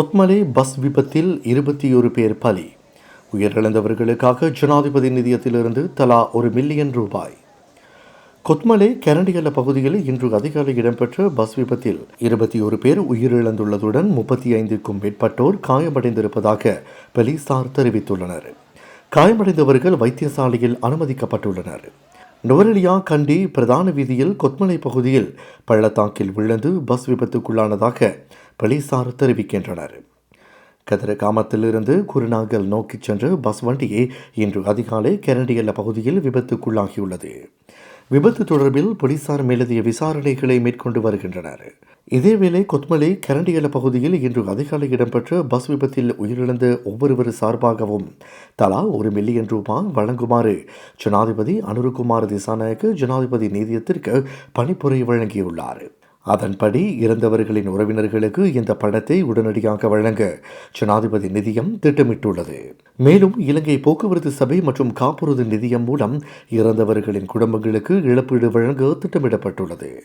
Kotmale bus விபத்தில் இருபத்தி ஒரு பேர் பலி. உயிரிழந்தவர்களுக்காக ஜனாதிபதி நிதியத்திலிருந்து தலா ஒரு மில்லியன் ரூபாய். கொத்மலை கரண்டியல பகுதியில் இன்று அதிகாலை இடம்பெற்ற பஸ் விபத்தில் இருபத்தி ஒரு பேர் உயிரிழந்துள்ளதுடன் முப்பத்தி ஐந்துக்கும் மேற்பட்டோர் காயமடைந்திருப்பதாக போலீசார் தெரிவித்துள்ளனர். காயமடைந்தவர்கள் வைத்தியசாலையில் அனுமதிக்கப்பட்டுள்ளனர். நுவரெலியா கண்டி பிரதான வீதியில் கொத்மலை பகுதியில் பள்ளத்தாக்கில் விழுந்து பஸ் விபத்துக்குள்ளானதாக போலீசார் தெரிவிக்கின்றனர். கதிரகாமத்திலிருந்து குருநாகல் நோக்கிச் சென்ற பஸ் வண்டியே இன்று அதிகாலை கரண்டியல்ல பகுதியில் விபத்துக்குள்ளாகியுள்ளது. விபத்து தொடர்பில் போலீசார் மேலதிய விசாரணைகளை மேற்கொண்டு வருகின்றனர். இதேவேளை கொத்மலை கரண்டியல பகுதியில் இன்று அதிகாலை இடம்பெற்ற பஸ் விபத்தில் உயிரிழந்த ஒவ்வொருவர் சார்பாகவும் தலா ஒரு மில்லியன் ரூபாய் வழங்குமாறு ஜனாதிபதி அனுருகுமார் திசாநாயக்கு ஜனாதிபதி நீதியத்திற்கு பணிப்புரை வழங்கியுள்ளார். அதன்படி இறந்தவர்களின் உறவினர்களுக்கு இந்த பணத்தை உடனடியாக வழங்க ஜனாதிபதி நிதியம் திட்டமிட்டுள்ளது. மேலும் இலங்கை போக்குவரத்து சபை மற்றும் காப்புறுதி நிதியம் மூலம் இறந்தவர்களின் குடும்பங்களுக்கு இழப்பீடு வழங்க திட்டமிடப்பட்டுள்ளது.